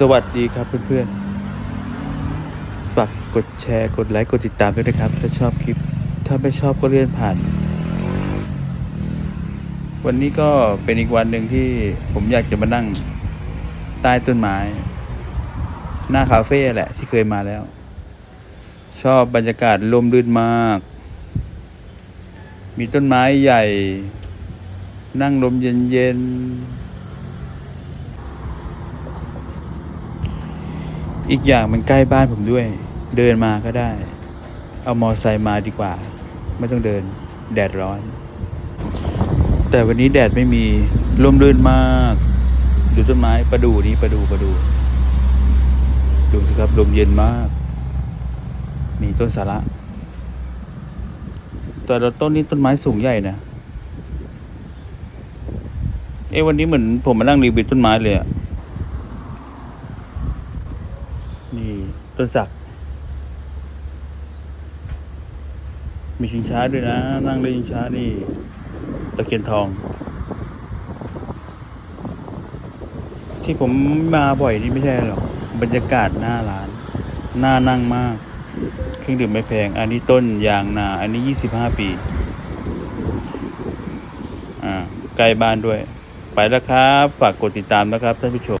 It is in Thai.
สวัสดีครับเพื่อนๆ ฝากกดแชร์กดไลค์กดติดตามด้วยนะครับ ถ้าชอบคลิป ถ้าไม่ชอบก็เลื่อนผ่าน วันนี้ก็เป็นอีกวันหนึ่งที่ผมอยากจะมานั่งใต้ต้นไม้ หน้าคาเฟ่แหละที่เคยมาแล้ว ชอบบรรยากาศลมรื่นมาก มีต้นไม้ใหญ่ นั่งลมเย็นๆ อีกอย่างมันใกล้บ้านผมด้วย เดินมาก็ได้ เอามอไซค์มาดีกว่า ไม่ต้องเดิน แดดร้อน แต่วันนี้แดดไม่มีลมรื่นมากดูต้นไม้ประดูนี้ประดูประดูดูสิครับลมเย็นมาก มีต้นสาระแต่ละต้นนี้ต้นไม้สูงใหญ่นะเอ้วันนี้เหมือนผมมานั่งรีวิวต้นไม้เลยอะ นี่ต้นสัก มีชิงช้าด้วยนะ นั่งเล่นชิงช้านี่ ตะเคียนทอง ที่ผมมาบ่อยนี่ไม่ใช่หรอก บรรยากาศหน้าร้านน่านั่งมาก เครื่องดื่มไม่แพง อันนี้ต้นยางนา อันนี้ยี่สิบห้าปี อ่าใกล้บ้านด้วย ไปแล้วครับ ฝากกดติดตามนะครับท่านผู้ชม